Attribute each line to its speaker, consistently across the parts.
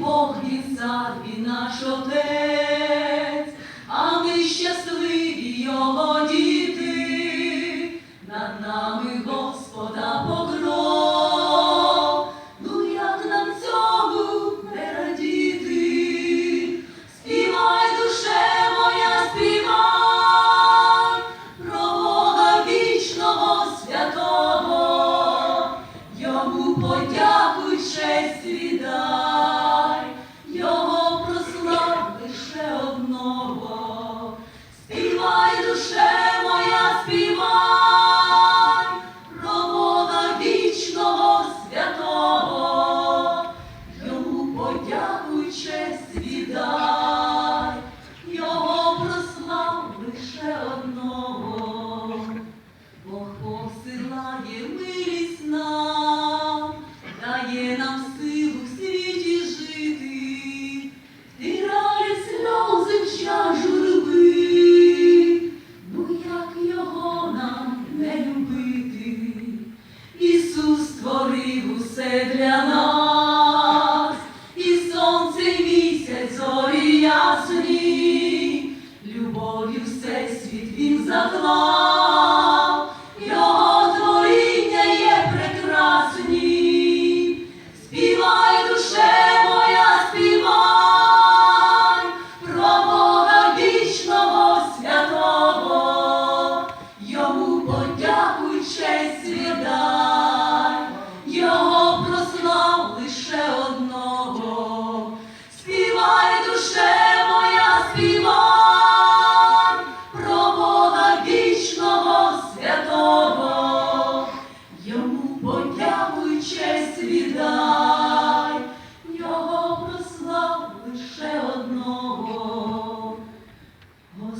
Speaker 1: Бог і цар, і наш отець, а ми щасливі. trigo sempre a nós.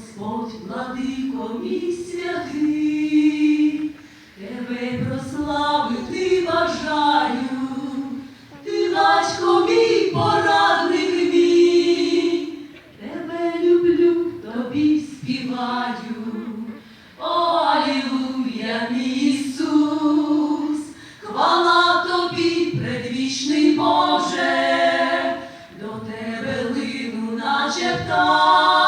Speaker 1: Господь, владико мій святий, тебе прославити бажаю, ти батько мій порадник мій, тебе люблю, тобі співаю, О, Алілуя, мій Ісус, хвала тобі, предвічний Боже, до тебе лину наче птах.